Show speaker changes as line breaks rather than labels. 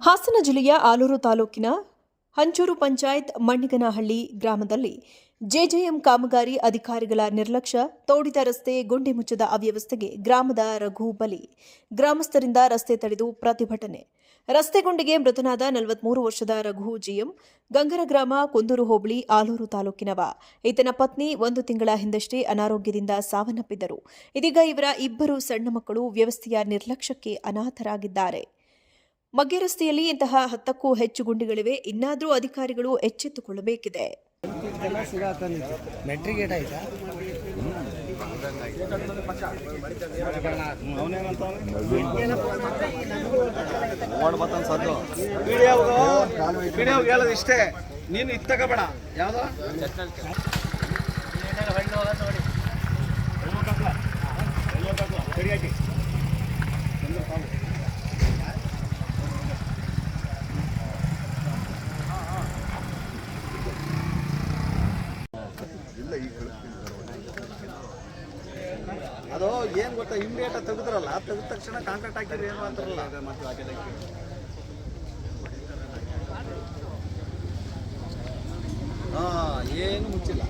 ಹಾಸನ ಜಿಲ್ಲೆಯ ಆಲೂರು ತಾಲೂಕಿನ ಹಂಚೂರು ಪಂಚಾಯತ್ ಮಣ್ಣಿಗನಹಳ್ಳಿ ಗ್ರಾಮದಲ್ಲಿ ಜೆಜೆಎಂ ಕಾಮಗಾರಿ ಅಧಿಕಾರಿಗಳ ನಿರ್ಲಕ್ಷ್ಯ, ತೋಡಿದ ರಸ್ತೆ ಗುಂಡಿ ಮುಚ್ಚದ ಅವ್ಯವಸ್ಥೆಗೆ ಗ್ರಾಮದ ರಘು ಬಲಿ, ಗ್ರಾಮಸ್ಥರಿಂದ ರಸ್ತೆ ತಡೆದು ಪ್ರತಿಭಟನೆ. ರಸ್ತೆ ಗುಂಡಿಗೆ ಮೃತನಾದ ನಲವತ್ಮೂರು ವರ್ಷದ ರಘು ಜಿಎಂ, ಗಂಗರ ಗ್ರಾಮ ಕುಂದೂರು ಹೋಬಳಿ ಆಲೂರು ತಾಲೂಕಿನವ. ಈತನ ಪತ್ನಿ ಒಂದು ತಿಂಗಳ ಹಿಂದಷ್ಟೇ ಅನಾರೋಗ್ಯದಿಂದ ಸಾವನ್ನಪ್ಪಿದ್ದರು. ಇದೀಗ ಇವರ ಇಬ್ಬರು ಸಣ್ಣ ಮಕ್ಕಳು ವ್ಯವಸ್ಥೆಯ ನಿರ್ಲಕ್ಷ್ಯಕ್ಕೆ ಅನಾಥರಾಗಿದ್ದಾರೆ. ಮಗ್ಗೆ ರಸ್ತೆಯಲ್ಲಿ ಇಂತಹ ಹತ್ತಕ್ಕೂ ಹೆಚ್ಚು ಗುಂಡಿಗಳಿವೆ. ಇನ್ನಾದರೂ ಅಧಿಕಾರಿಗಳು ಎಚ್ಚೆತ್ತುಕೊಳ್ಳಬೇಕಿದೆ.
ಇಷ್ಟೇ ನೀನು ಇದು ತಗೋಬೇಡ ಅದು ಏನು ಗೊತ್ತಾ ಇಮ್ಮಿಡಿಯೇಟ್ ತೆಗೆದ್ರಲ್ಲ ತೆಗೆದ ತಕ್ಷಣ ಕಾಂಟ್ರಾಕ್ಟ್ ಹಾಕಿದ್ರೆ ಏನು ಅಂತಾರಲ್ಲ. ಹಾಂ ಏನು ಮುಚ್ಚಿಲ್ಲ.